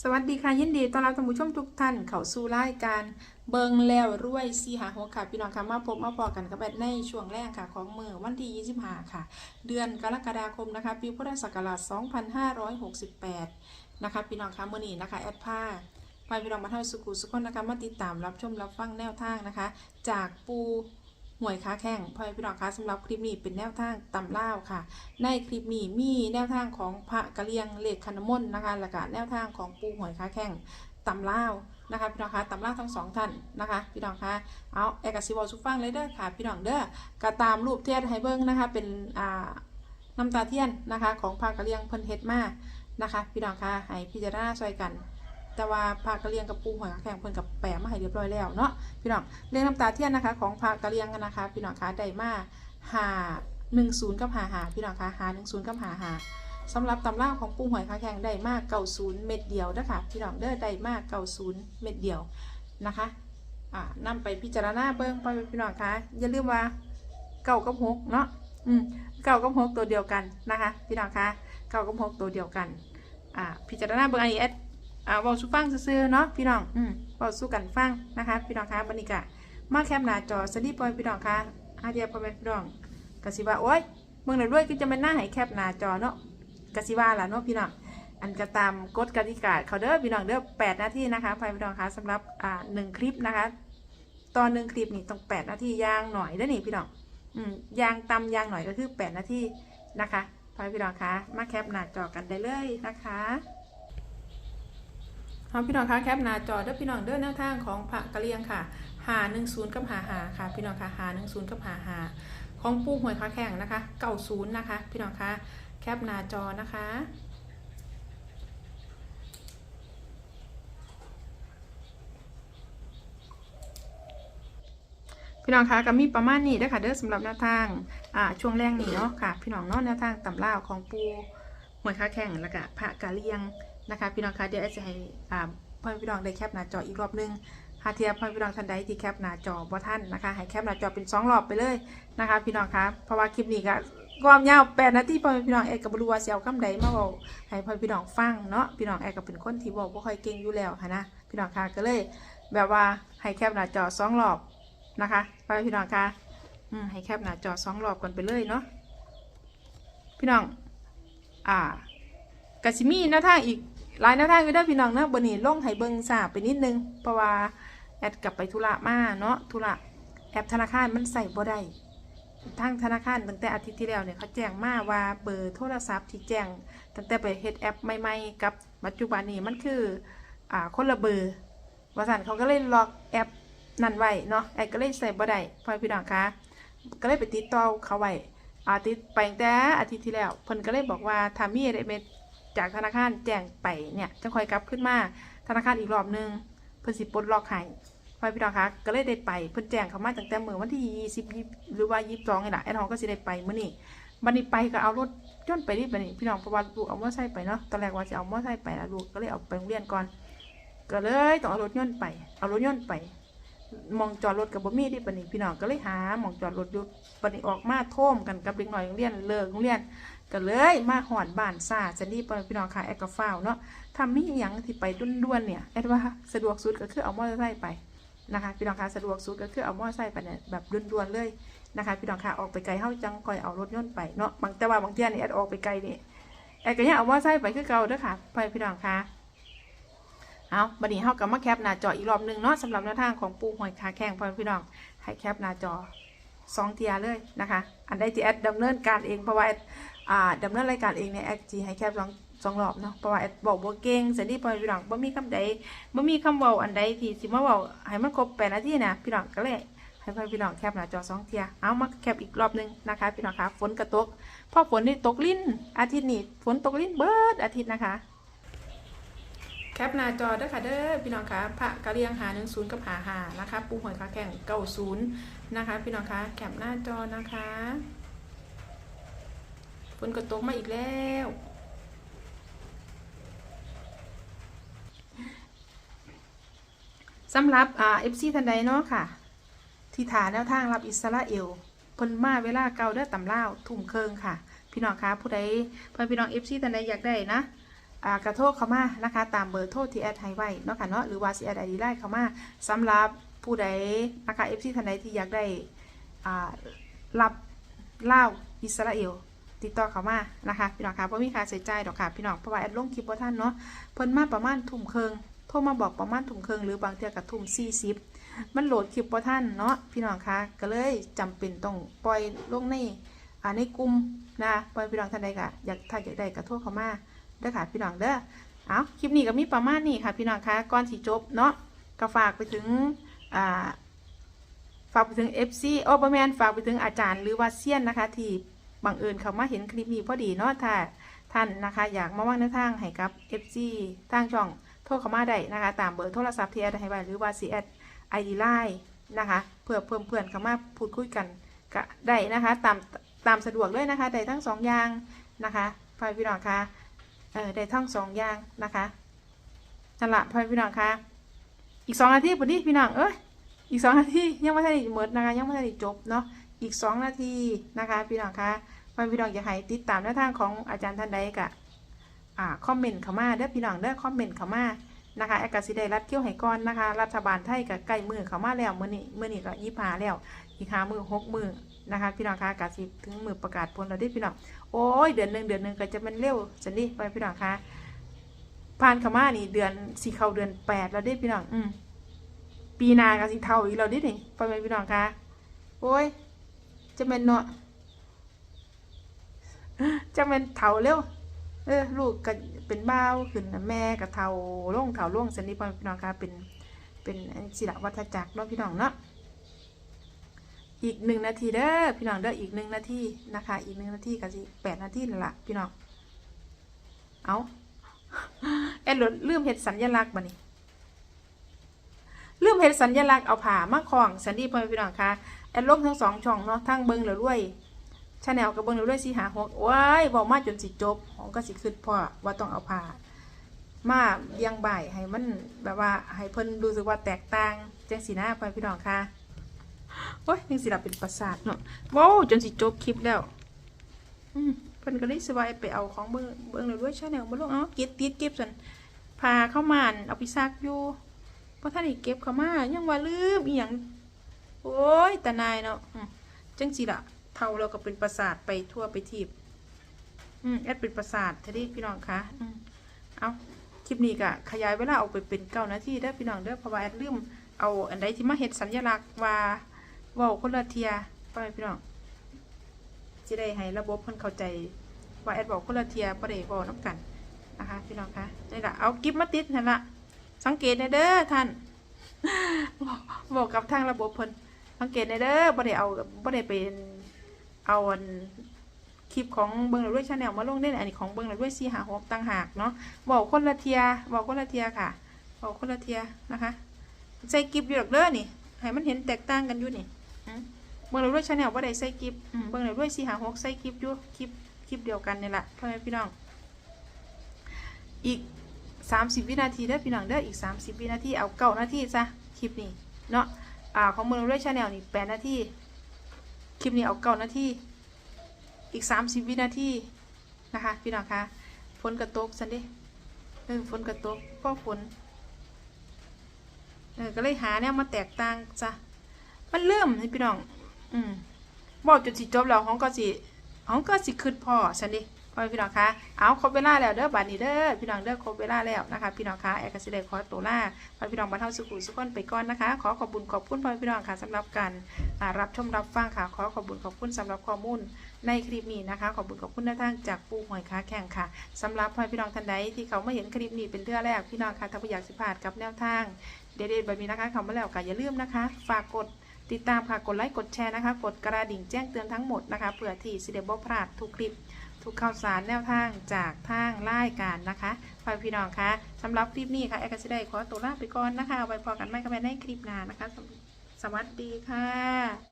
สวัสดีค่ะยินดีต้อนรับท่านผู้ชมทุกท่านเข้าสู่รายการเบิงแล้วรวยสีหาหัวค่ะพี่น้องค่ะมาพบมาพอกันกับแบดในช่วงแรกค่ะของมือวันที่25ค่ะ เดือนกรกฎาคมนะคะปีพุทธศักราช2568นะคะพี่น้องค่ะมื่อนี้นะคะแอดผ้าไปพี่น้องมาเท่าสุขุสุขคนนะคะมาติดตามรับชมรับฟังแนวทางนะคะ จากปู หวยค้าแข่งพ่อพี่น้องคะสำหรับคลิปนี้เป็นแนวทางตำเล่าค่ะ ในคลิปนี้มีแนวทางของพระกะเลียงเหลขคันมนต์นะคะและก็แนวทางของปูหวยค้าแข่งตำเล่านะคะพี่น้องคะตำล่าทั้งสองท่านนะคะพี่น้องคะเอาแอกสิวอลสุฟังเลยเด้อค่ะพี่น้องเด้อก็ตามรูปเทียนให้เบิ้งนะคะเป็นอ่าน้ำตาเทียนนะคะของพระกะเลียงเพิ่นเฮ็ดมานะคะ พี่น้องคะให้พิจารณาช่วยกัน แต่ว่าพระกะเลียงกับปูหอยค้าแข่งเพิ่นกับแปะมาให้เรียบร้อยแล้วเนาะพี่น้องเรื่องน้ำตาเทียนนะคะ ของพระกะเลียงกันนะคะพี่น้องคะได้มาหาหนึ่งศูนย์กับหาหาพี่น้องคะหาหนึ่งศูนย์กับหาหาสำหรับตำราของปูหอยค้าแข่งได้มากเก่าศูนย์เม็ดเดียวนะคะพี่น้องเด้อได้มากเก่าศูนย์เม็ดเดียวนะคะอ่านำไปพิจารณาเบิ้งไปพี่น้องคะอย่าลืมว่าเก่ากับหกเนาะอืมเก่ากับหกตัวเดียวกันนะคะ พี่น้องคะเก่ากับหกตัวเดียวกันอ่าพิจารณาเบิ้งอันนี้ อดอ่าเบาสู้ฟังซื่อๆเนาะพี่น้องอืมเบาสู้กันฟังนะคะพี่น้องคะบันนี้กะมาแคปหน้าจอสลีปอยพี่น้องคะอาเดียพ่อแม่พี่น้องกสิว่าโอ๊ยเมืองไหนด้วยก็จะเป็นหน้าให้แคบหน้าจอเนาะกสิว่าล่ะเนาะพี่น้องอันก็ตามกฎกติกาเขาเด้อพี่น้องเด้อแปดนาทีนะคะไปพี่น้องคะสำหรับอ่าหนึ่งคลิปนะคะ ตอนหนึ่งคลิปนี่ต้องแปดนาทีย่างหน่อยเด้อนี่พี่น้องอืมย่างตำย่างหน่อยก็คือแปดนาทีนะคะไปพี่น้องคะมาแคปหน้าจอกันได้เลยนะคะ เอาพี่น้องคะแคปหน้าจอเด้อพี่น้องเด้อแนวทางของพระกะเลียงค่ะหาหนึ่งศูนย์กับหาหาค่ะ พี่น้องคะหาหนึ่งศูนย์กับหาหาของปูหวยค้าแข่งนะคะเก่าศูนย์นะคะ พี่น้องคะแคปหน้าจอนะคะพี่น้องคะก็มีประมาณนี้นะคะเด้อสำหรับแนวทางอ่าช่วงแรกนี้เนาะค่ะ พี่น้องเนาะแนวทางตำล่าของปูหวยค้าแข่งแล้วก็พระกาเลียง นะคะพี่น้องคะเดี๋ยวจะให้อ่าพ่อพี่น้องได้แคปหน้าจออีกรอบนึงหาเทียบพ่อพี่น้องท่านใดที่แคปหน้าจอบ่ท่านนะคะให้แคปหน้าจอเป็นสองรอบไปเลยนะคะพี่น้องคะเพราะว่าคลิปนี้ก็ความยาวแปดนาทีพ่อพี่น้องเอกกับบรัวาเสียวคำใดมาบอกให้พ่อพี่น้องฟังเนาะพี่น้องเอกก็เป็นคนที่บอกบ่าค่อยเก่งอยู่แล้วค่ะนะพี่น้องคะก็เลย แบบว่าให้แคปหน้าจอสองรอบนะคะพ่อพี่น้องคะให้แคปหน้าจอสองรอบกันไปเลยเนาะพี่น้อง อ่ากสิมีแนวทางอีก หลายแนวทางอยู่เด้อพี่น้องเนาะบนนี้ลงให้เบิงทราบไปนิดนึง เพราะว่าแอดกลับไปธุระมาเนาะธุระแอปธนาคารมันใส่บ่ได้ทางธนาคารตั้งแต่อาทิตย์ที่แล้วเนี่ยเขาแจ้งมาว่าเบอร์โทรศัพท์ที่แจ้งตั้งแต่ไปเฮ็ดแอปใหม่ๆกับปัจจุบันนี้มันคืออ่าคนละเบอร์ว่าสั่นเขาก็เลยล็อกแอปนั่นไว้เนาะแอดก็เลยใส่บ่ได้พ่อพี่น้องคะก็เลยไปติดต่อเขาไว้อาทิติดไปแต่อาทิตย์ที่แล้วเพิ่นก็เลยบอกว่าถ้ามีอะไรเม็ด จากธนาคารแจ้งไปเนี่ยจะคอยกลับขึ้นมาธนาคารอีกรอบหนึงเพิ่นสิปลดล็อกให้พ่อพี่น้องคะก็เลยได้ไปเพิ่นแจ้งเขามาตั้งแต่เมื่อวันที่20หรือว่า22นี่แหละแอดฮองก็สิได้ไปเมื้อนี้บัดนี้ไปก็เอารถยนต์ไปรีบบัดนี้พี่น้องเพราะว่าลูกเอามอไซค์ไปเนาะตอนแรกว่าจะเอามอไซค์ไปแล้วลูกก็เลยเอาไปโรงเรียนก่อน ก็เลยต้องเอารถยนต์ไป เอารถยนต์ไป มองจอดรถกับบ่มีที่บัดนี้พี่น้องก็เลยหามองจอดรถอยู่บัดนี้ออกมาโท่มกันกับเด็กหน้อยโรงเรียนเลิกโรงเรียนก็เลยมาหอดบ้านซาจะรีบไปพี่น้องค่ะแอดกฟ้าวเนาะทำมีอย่างที่ไปด้วนๆเนี่ยแอดว่าสะดวกสุดก็คือเอามอเตอร์ไซค์ไปนะคะพี่น้องค่ะสะดวกสุดก็คือเอามอเตอร์ไซค์ไปเนี่ยแบบด่วนๆเลยนะคะพี่น้องค่ะออกไปไกลเฮาจังคอยเอารถยนต์ไปเนาะบางแต่ว่าบางเที่ยนี่แอดออกไปไกลนี่แอดก็ยังเอามอเตอร์ไซค์ไปคือเก่าเด้อค่ะไปพี่น้องค่ะ เอาบัดนี้เฮากลับมาแคปหน้าจออีกรอบหนึ่งเนาะสำหรับแนวทางของปูหอยขาแข้งพ่อพี่น้องให้แคปหน้าจอสองเทียเลยนะคะ อันใดที่แอดดำเนินการเองเพราะว่าแอดอ่าดำเนินรายการเองในแอคจีให้แคบสองสองรอบเนาะเพราะว่าแอดบอกบ่เก่งเสร็จที่พอพี่น้องบ่มีคำใดบ่มีคำเว้าอันใดที่สิมาเว้าให้มันครบแปดนาทีนะพี่น้องก็เลยให้พ่อพี่น้องแคปหน้าจอสองเทียเอามาแคปอีกรอบหนึงนะคะพี่น้องคะฝนกระตกพอฝนนี่ตกลิ้นอาทิตย์นี้ฝนตกลิ้นเบิร์ดอาทิตย์นะคะ แคปหน้าจอด้อค่ะเด้อพี่น้องคะพระกะเลียงหาหนึ่งศูนย์กับหาหานะคะ ปูหอยขาแข่งเก้าศูนย์นะคะ พี่น้องคะแคปหน้าจอนะคะฝนก็ตกมาอีกแล้วสำหรับอ่าเอฟซีทันใดเนาะค่ะ ที่ฐานแนวทางรับอิสราเอลเพิ่นมาเวลาเกาเด้อตำเล่าทุ่มเคิงค่ะ พี่น้องคะผู้ใดเพื่อนพี่น้องเอฟซีทันใดอยากได้นะ กระโทรเข้ามานะคะ ตามเบอร์โทรที่แอดให้ไว้เนาะค่ะเนาะหรือว่าสิแอดไอดีไลน์เข้ามาสำหรับผู้ใดนะคะเอฟซีท่านใดที่อยากได้รับเล่าอิสราเอลติดต่อเขามานะคะพี่น้องค่ะเพราะมีค่าใช้จ่ายดอกค่ะพี่น้องเพราะว่าแอดลงคลิปว่าท่านเนาะเพิ่นมาประมาณทุ่มเครึ่งโทรมาบอกประมาณทุ่มเครึ่งหรือบางเทื่อกับทุ่มสี่สิบมันโหลดคลิปว่าท่านเนาะพี่น้องค่ะก็เลยจำเป็นต้องปล่อยลงในอ่าในกลุ่มนะปล่อยพี่น้องท่านใดก็อยากถ้าอยากได้ก็โทรเขามา เด้อค่ะพี่น้องเด้อเอาคลิปนี้ก็มีประมาณนี้ค่ะ พี่น้องคะก่อนที่จบเนาะก็ฝากไปถึงอ่าฝากไปถึง FC โอ้บแมนฝากไปถึงอาจารย์หรือว่าเซียนนะคะ ที่บังเอิญเขามาเห็นคลิปนี้พอดีเนาะถ้าท่านนะคะ อยากมาว่างในทางให้กับ FC ทางช่องโทรเข้ามาได้นะคะ ตามเบอร์โทรศัพท์ที่แอดให้ไว้หรือว่า c ีแอดไอดีไลน์นะคะ เพื่อเพิ่มเพื่อนเข้ามาพูดคุยกันก็ได้นะคะ ตามตามสะดวกเลยนะคะได้ทั้งสองอย่างนะคะพ่อพี่น้องคะ เออได้ทั้งสองอย่างนะคะนั่นละพ่อพี่น้องคะอีกสองนาทีพอดีพี่น้องเอ้ยอีกสองนาทียังไม่ทันได้หมดนะคะยังไม่ทันได้จบเนาะอีกสองนาทีนะคะพี่น้องคะพอพี่น้องอยาให้ติดตามแนวทางของอาจารย์ท่านใดกะอ่าคอมเมนต์เข้ามาเด้อพี่น้องเด้อคอมเมนต์เข้ามานะคะแอากาศิได้รัดเกี้ยวให้ก่อนนะคะ รัฐบาลไทยกับใกล้มือเข้ามาแล้วมื้อนี้มื้อนี้ก็ยี่หาแล้ว อีกหามือหกมือ นะคะ พี่น้องคะกาสิถึงมือประกาศผลแล้วเด้พี่น้องโอ้ยเดือนหนึ่งเดือนหนึ่งก็จะเป็นเร็วจันดิไปพี่น้องคะผ่านข้ามานี่เดือนสี่เข้าเดือนแปดแล้วเด้พี่น้องอืมปีนากับสิเท่าอีกเราดินี่พ่อแม่พี่น้องคะโอ้ยจะเป็นเนาะจะเป็นเท่าเร็วเออลูกก็เป็นบ้าขึ้นแม่กับเท่าล่งเท่าล่งสันนิพ่อแม่พี่น้องคะเป็นเป็นศิลวัฏจักรเนาะพี่น้องเนาะ อีกหนึ่งนาทีเด้อพี่น้องเด้ออีกหนึ่งนาทีนะคะ อีกหนึ่งนาทีกับสิแปดนาทีนั่นละพี่น้องเอาเอ็ดลืมเห็ดสัญลักษณ์บ่นี่ลืมเห็นสัญลักษณ์เอาผ่ามาคล้องสันดีพ่อพี่น้องคะแอดลงทั้งสองช่องเนาะทั้งเบิงแล้วด้วยชาแนลกับเบิงแล้วด้วยสีหาหกว้ายบอกมาจนสิจบของก็สิขึ้นพ่อว่าต้องเอาผ่ามาเลี้ยงใบให้มันแบบว่าให้เพิ่นรู้สึกว่าแตกต่างจังสีหน้าพ่อพี่น้องค่ะ โอ้ยยังสิลับเป็นประสาทเนาะว้าวจนสิจบคลิปแล้ว อืมเพิ่นก็เลยสบายไปเอาของเบิงเบิงแล้วด้วยชาแนลมาลงเอาเก็บติดเก็บสันพาเข้ามันเอาไปซักอยู่เพราะท่านอีกเก็บเขามายังว่าลืมอีหยังโอ้ยแต่นายเนาะจังสิละเท่าเราก็เป็นประสาทไปทั่วไปทีบอืมแอดเป็นประสาททีนี้พี่น้องคะอืมเอาคลิปนี้ก็ขยายเวลาออกไปเป็นเก้านาทีเด้อพี่น้องเด้อเพราะว่าแอดลืมเอาอันใดที่มาเห็ดสัญลักษณ์ว่า ว่าคนละเทียไปพี่น้องจะได้ให้ระบบเพิ่นเข้าใจ ว่าแอดบอกคนละเทียประเดี๋ยวบอกน้ำกันนะคะพี่น้องคะนี่ละเอากิฟมาติดนั่นละสังเกตในเด้อท่านบอกบอกกับทางระบบเพิ่นสังเกตในเด้อบ่ได้เอาบ่ได้เป็นเอาอันคลิปของเบิ่งแล้วด้วยชาแนลมาลงเล่นอันนี้ของเบิ่งแล้วด้วยซีหาหกต่างหากเนาะบอกคนละเทียบอกคนละเทียค่ะบอกคนละเทียนะคะ ใส่กิฟอยู่ดอกเด้อนี่ให้มันเห็นแตกต่างกันอยู่นี่ เบิ่งแล้วด้วยชาแนลบ่าได้ใส่กิฟอืมเบิ่งแล้วด้วยซีหาหกใส่กิฟอยู่คลิปคลิปเดียวกันนี่แหละพ่อแม่พี่น้อง อีก30วินาทีเด้อพี่น้องเด้ออีก30วินาทีเอาเก้านาทีซะคลิปนี้เนาะอ่าของมือเรื่อยชาแนลนี่แปดนาทีคลิปนี้เอาเก้านาทีอีก30วินาทีนะคะพี่น้องคะฝนกระตกสันดิเออฝนกระตกพราะฝนเออก็เลยหาแนวมาแตกต่างจ้ะ มันเริ่มพี่น้อง อืมบอกจนสิจบแล้วของก็สิของก็สิคืดพ่อสันเดิพ่อแม่พี่น้องคะเอาครบเวลาแล้วเด้อบัดนี้เด้อพี่น้องเด้อครบเวลาแล้วนะคะพี่น้องคะแอร์กสิเดขอตัวลาพ่อพี่น้องบรรเทาสุขุสุขคนไปก่อนนะคะ ขอขอบคุญขอบคุณพ่อพี่น้องค่ะสำหรับการรับชมรับฟังค่ะ ขอขอบคุญขอบคุณสำหรับข้อมูลในคลิปนี้นะคะ ขอบคุณขอบคุณแนทางจากปูหอยค้าแข่งค่ะสำหรับพ่อพี่น้องท่านใดที่เขาไม่เห็นคลิปนี้เป็นเทื่อแรกพี่น้องค่ะถ้าผู้อยากสิพลาดกับแนวทางเด็ดๆแบบนี้นะคะเขามาแล้วก็อย่าลืมนะคะ ฝากกด ติดตามค่ะกดไลค์กดแชร์นะคะ กดกระดิ่งแจ้งเตือนทั้งหมดนะคะเผื่อที่สิเดบพลาดทุกคลิป ทุกข่าวสารแนวทางจากทางรายการนะคะพ่อพี่น้องคะสำหรับคลิปนี้ค่ะแอคซิได้ขอตัวลาไปก่อนนะคะไว้พอกันไม่กันในคลิปหน้านะคะ สวัสดีค่ะ